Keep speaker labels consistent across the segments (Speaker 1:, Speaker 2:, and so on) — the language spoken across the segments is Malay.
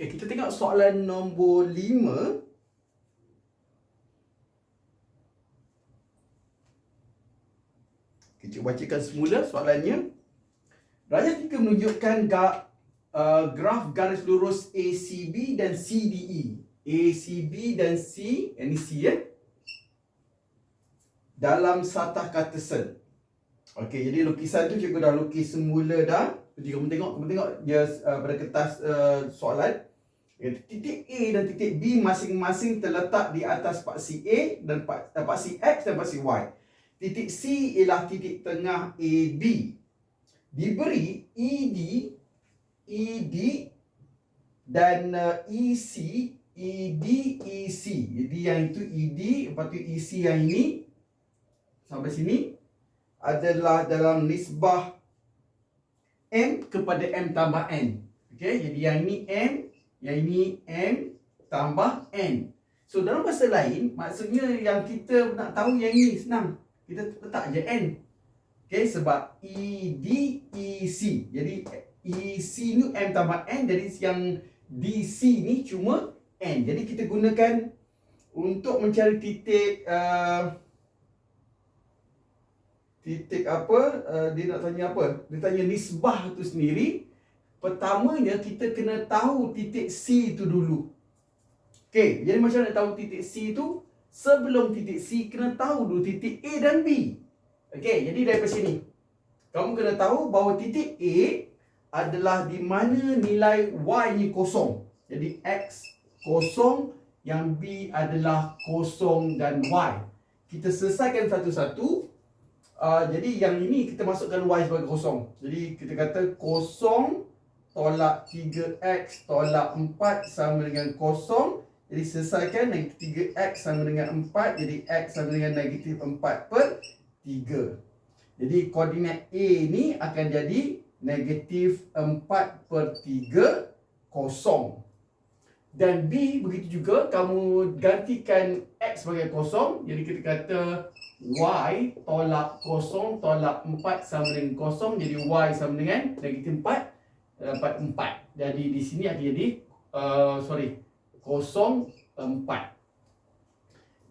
Speaker 1: Okay, kita tengok soalan nombor 5. Kita bacakan semula soalannya. Rayah 3 menunjukkan ga, uh, graf garis lurus ACB dan CDE. ACB dan C, ini C ya. Dalam satah Cartesian. Okey, jadi lukisan tu cikgu dah lukis semula dah. Jadi kamu tengok, kamu tengok dia uh, pada kertas uh, soalan. Titik A dan titik B masing-masing terletak di atas paksi A dan paksi X dan paksi Y. Titik C ialah titik tengah AB. Diberi ED, ED dan uh, EC, ED, EC. Jadi yang itu ED, lepas tu EC yang ini sampai sini adalah dalam nisbah M kepada M tambah N. Okey, jadi yang ini M, yang ini M tambah N. So dalam bahasa lain, maksudnya yang kita nak tahu yang ini senang. Kita letak je N. Okey, sebab E, D, E, C. Jadi E, C ni M tambah N. Jadi yang DC ni cuma N. Jadi kita gunakan untuk mencari titik uh, titik apa uh, dia nak tanya apa dia tanya nisbah tu sendiri pertamanya kita kena tahu titik C tu dulu. Okey jadi macam nak tahu titik C tu? Sebelum titik C kena tahu dulu titik A dan B. Okey jadi dari sini. Kamu kena tahu bahawa titik A adalah di mana nilai Y ni kosong. Jadi X kosong yang B adalah kosong dan Y. Kita selesaikan satu-satu. Uh, jadi yang ini kita masukkan Y sebagai kosong. Jadi kita kata kosong tolak 3X tolak 4 sama dengan kosong. Jadi selesaikan negatif 3X sama dengan 4. Jadi X sama dengan negatif 4 per 3. Jadi koordinat A ni akan jadi negatif 4 per 3 kosong. Dan B begitu juga kamu gantikan X sebagai kosong. Jadi kita kata Y tolak kosong tolak 4 sama dengan kosong. Jadi Y sama dengan negatif 4 dapat 4. Jadi di sini akan jadi uh, sorry kosong 4.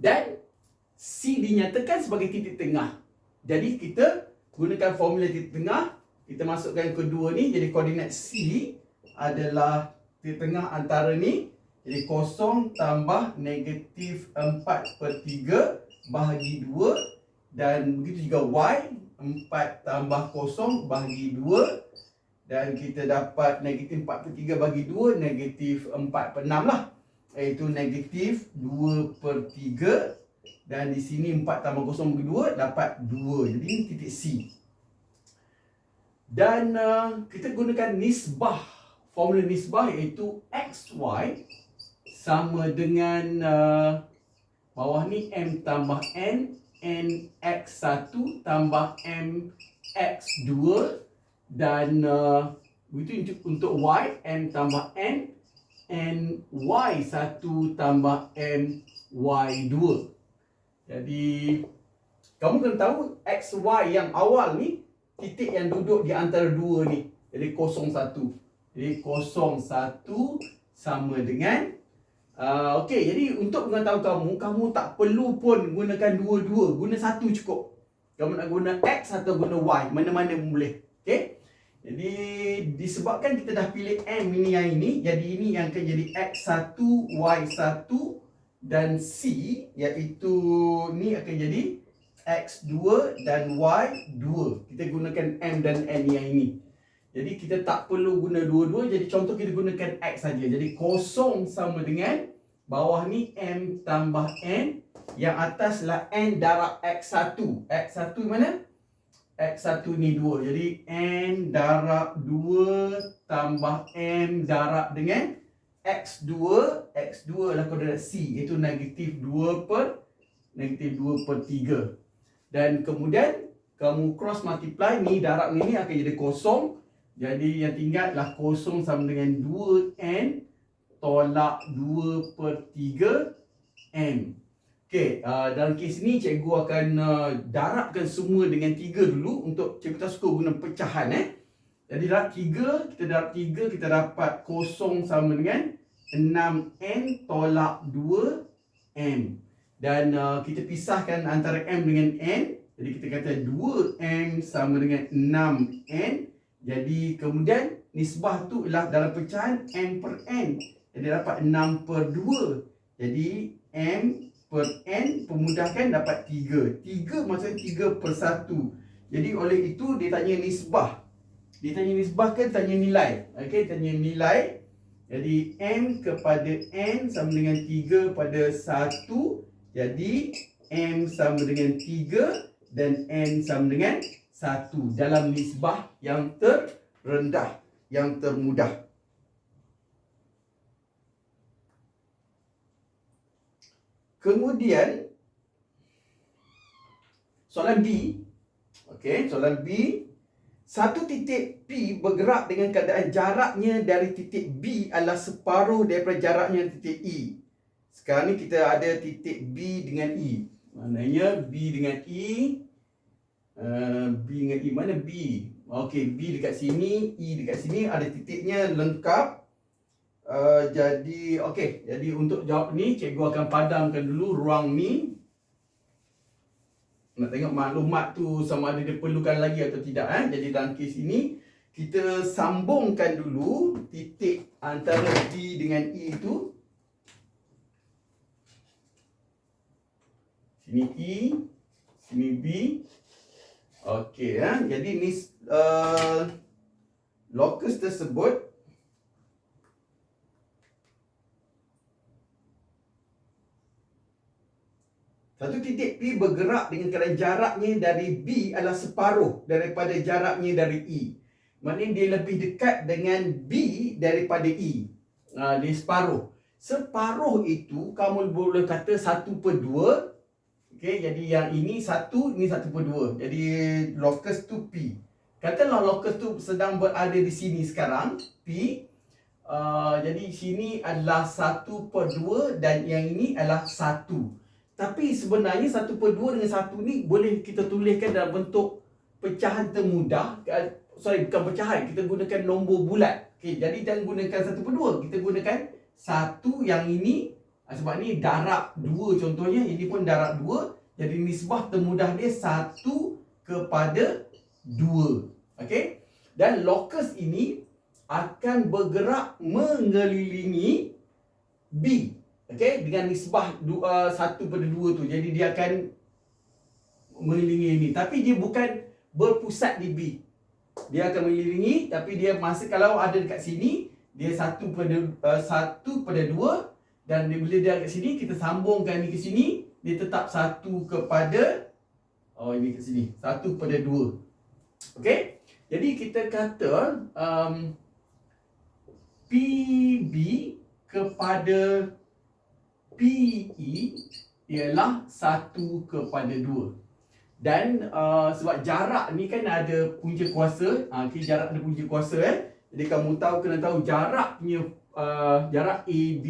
Speaker 1: Dan C dinyatakan sebagai titik tengah. Jadi kita gunakan formula titik tengah. Kita masukkan kedua ni. Jadi koordinat C adalah titik tengah antara ni jadi kosong tambah negatif 4 per 3 bahagi 2 dan begitu juga Y 4 tambah kosong bahagi 2 dan kita dapat negatif 4 per 3 bahagi 2 negatif 4 per 6 lah. Iaitu negatif 2 per 3 dan di sini 4 tambah kosong bahagi 2 dapat 2 jadi ini titik C. Dan uh, kita gunakan nisbah. Formula nisbah iaitu XY sama dengan uh, bawah ni M tambah N N X1 tambah M X2 dan uh, itu untuk Y M tambah N N Y1 tambah M Y2 jadi kamu kena tahu XY yang awal ni titik yang duduk di antara dua ni jadi 01 jadi 01 sama dengan Uh, Okey, jadi untuk mengetahui kamu, kamu tak perlu pun gunakan dua-dua. Guna satu cukup. Kamu nak guna X atau guna Y. Mana-mana pun boleh. Okey. Jadi disebabkan kita dah pilih M ini yang ini. Jadi ini yang akan jadi X1, Y1 dan C. Iaitu ni akan jadi X2 dan Y2. Kita gunakan M dan N yang ini. Jadi kita tak perlu guna dua-dua. Jadi contoh kita gunakan X saja. Jadi kosong sama dengan bawah ni M tambah N. Yang atas lah N darab X1. X1 mana? X1 ni 2. Jadi N darab 2 tambah M darab dengan X2. X2 adalah koordinat C. Iaitu negatif 2 per negatif 2 per 3. Dan kemudian kamu cross multiply ni darab ni akan jadi kosong. Jadi yang tinggal lah kosong sama dengan 2N tolak 2 per 3 N. Okey, uh, dalam kes ni cikgu akan uh, darabkan semua dengan 3 dulu untuk cikgu tak suka guna pecahan eh. Jadi darab 3, kita darab 3, kita dapat kosong sama dengan 6N tolak 2M. Dan uh, kita pisahkan antara M dengan N. Jadi kita kata 2M sama dengan 6N. Jadi kemudian nisbah tu ialah dalam pecahan M per N. Jadi dapat 6 per 2. Jadi M per N pemudahkan dapat 3. 3 maksudnya 3 per 1. Jadi oleh itu dia tanya nisbah. Dia tanya nisbah kan tanya nilai. Okey, tanya nilai. Jadi M kepada N sama dengan 3 pada 1 jadi M sama dengan 3 dan N sama dengan 1 dalam nisbah yang terendah, yang termudah. Kemudian soalan B. Okey, soalan B. Satu titik P bergerak dengan keadaan jaraknya dari titik B adalah separuh daripada jaraknya titik E. Sekarang ni kita ada titik B dengan E. Maknanya B dengan E. Uh, B dengan E. Mana B? Okey, B dekat sini, E dekat sini. Ada titiknya lengkap. Uh, jadi, okey. Jadi untuk jawab ni, cikgu akan padamkan dulu ruang ni. Nak tengok maklumat tu sama ada diperlukan lagi atau tidak. Eh? Jadi dalam kes ini, kita sambungkan dulu titik antara B dengan E tu. Sini E, sini B. Okey, ya. Jadi ni uh, locus tersebut Satu titik P bergerak dengan keadaan jaraknya dari B adalah separuh daripada jaraknya dari E. Maknanya dia lebih dekat dengan B daripada E. Uh, dia separuh. Separuh itu kamu boleh kata satu per dua Okey, jadi yang ini satu, ini satu per dua. Jadi locus tu P. Katalah locus tu sedang berada di sini sekarang, P. Uh, jadi sini adalah satu per dua dan yang ini adalah satu. Tapi sebenarnya satu per dua dengan satu ni boleh kita tuliskan dalam bentuk pecahan termudah. Uh, sorry, bukan pecahan. Kita gunakan nombor bulat. Okey, jadi jangan gunakan satu per dua. Kita gunakan satu yang ini Ah, sebab ni darab dua contohnya, ini pun darab dua. Jadi nisbah termudah dia satu kepada dua. Okey? Dan locus ini akan bergerak mengelilingi B. Okey? Dengan nisbah dua, satu pada dua tu. Jadi dia akan mengelilingi ini. Tapi dia bukan berpusat di B. Dia akan mengelilingi tapi dia masa kalau ada dekat sini dia satu pada uh, satu pada dua dan bila dia kat sini kita sambungkan ni ke sini dia tetap satu kepada oh ini ke sini satu kepada dua okey jadi kita kata um, PB kepada PE ialah satu kepada dua dan uh, sebab jarak ni kan ada punca kuasa ha, okay, jarak ada punca kuasa eh jadi kamu tahu kena tahu jaraknya uh, jarak AB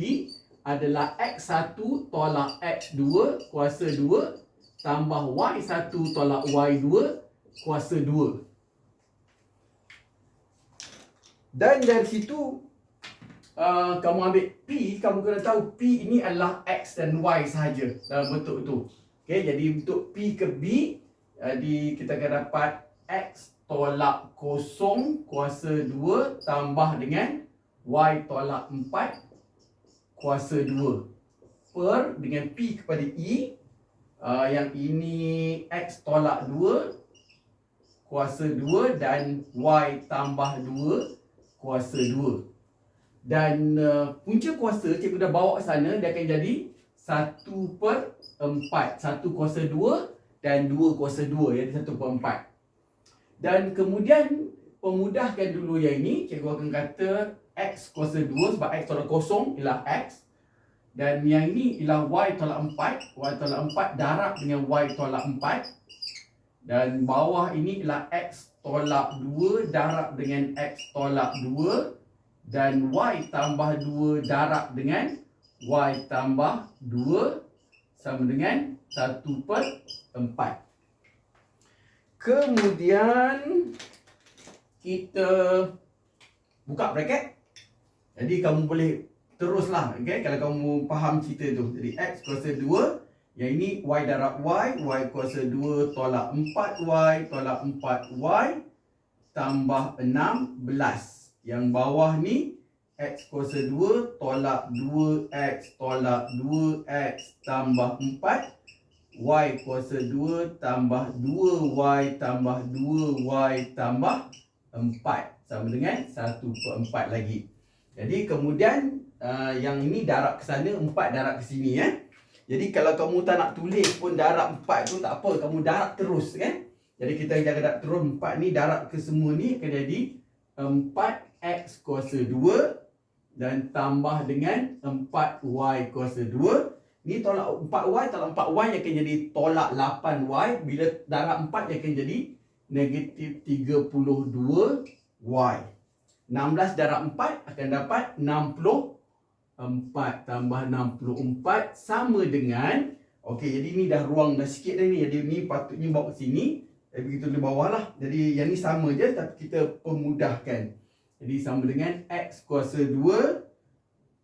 Speaker 1: adalah X1 tolak X2 kuasa 2 tambah Y1 tolak Y2 kuasa 2. Dan dari situ uh, kamu ambil P, kamu kena tahu P ini adalah X dan Y sahaja dalam bentuk itu. Okay, jadi untuk P ke B, jadi kita akan dapat X tolak kosong kuasa 2 tambah dengan Y tolak 4 kuasa 2 per dengan P kepada E uh, yang ini X tolak 2 kuasa 2 dan Y tambah 2 kuasa 2 dan uh, punca kuasa cikgu dah bawa sana dia akan jadi 1 per 4 1 kuasa 2 dan 2 kuasa 2 jadi 1 per 4 dan kemudian pemudahkan dulu yang ini cikgu akan kata X kuasa 2 sebab X tolak kosong ialah X. Dan yang ini ialah Y tolak 4 Y tolak 4 darab dengan Y tolak 4 dan bawah ini ialah X tolak 2 darab dengan X tolak 2 dan Y tambah 2 darab dengan Y tambah 2 sama dengan 1 per 4 kemudian kita buka bracket. Jadi kamu boleh teruslah okay? kalau kamu faham cerita tu. Jadi x kuasa 2 yang ini y darab y y kuasa 2 tolak 4y tolak 4y tambah 16 yang bawah ni x kuasa 2 tolak 2x tolak 2x tambah 4 y kuasa 2 tambah 2y tambah 2y tambah 4 sama dengan 1 per 4 lagi jadi kemudian uh, yang ini darab ke sana, empat darab ke sini eh. Jadi kalau kamu tak nak tulis pun darab empat tu tak apa, kamu darab terus kan. Jadi kita jaga darab terus empat ni darab ke semua ni akan jadi empat x kuasa dua dan tambah dengan empat y kuasa dua. Ni tolak empat y tolak empat y akan jadi tolak lapan y bila darab empat dia akan jadi negatif tiga puluh dua y. 16 darab 4 akan dapat 64 tambah 64 sama dengan Okey, jadi ni dah ruang dah sikit dah ni. Jadi ni patutnya bawa ke sini. Jadi begitu di bawah lah. Jadi yang ni sama je tapi kita pemudahkan. Jadi sama dengan X kuasa 2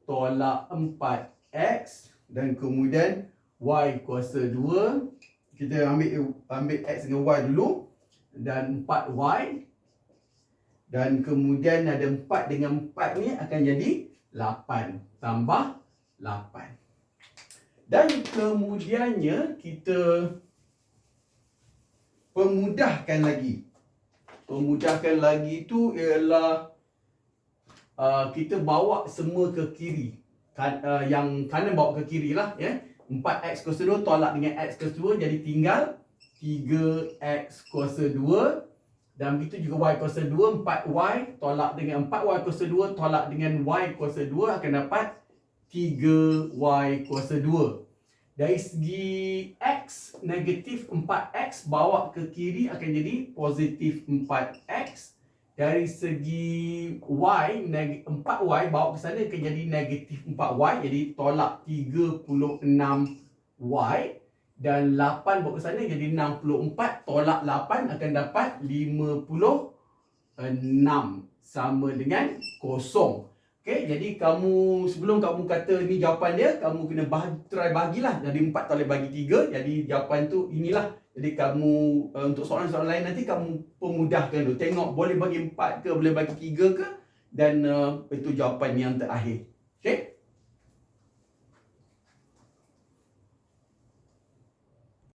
Speaker 1: tolak 4X dan kemudian Y kuasa 2. Kita ambil ambil X dengan Y dulu. Dan 4Y dan kemudian ada 4 dengan 4 ni akan jadi 8 tambah 8. Dan kemudiannya kita pemudahkan lagi. Pemudahkan lagi tu ialah uh, kita bawa semua ke kiri. Kan, uh, yang kanan bawa ke kiri lah. Ya. 4x kuasa 2 tolak dengan x kuasa 2 jadi tinggal 3x kuasa 2 dan begitu juga y kuasa 2, 4y tolak dengan 4y kuasa 2 tolak dengan y kuasa 2 akan dapat 3y kuasa 2. Dari segi x negatif 4x bawa ke kiri akan jadi positif 4x. Dari segi y 4y bawa ke sana akan jadi negatif 4y jadi tolak 36y dan 8 bawa ke sana jadi 64 tolak 8 akan dapat 56 sama dengan kosong. Okey, jadi kamu sebelum kamu kata ni jawapan dia, kamu kena bah try bahagilah. Jadi 4 tolak bagi 3, jadi jawapan tu inilah. Jadi kamu uh, untuk soalan-soalan lain nanti kamu pemudahkan dulu. Tengok boleh bagi 4 ke, boleh bagi 3 ke dan uh, itu jawapan yang terakhir.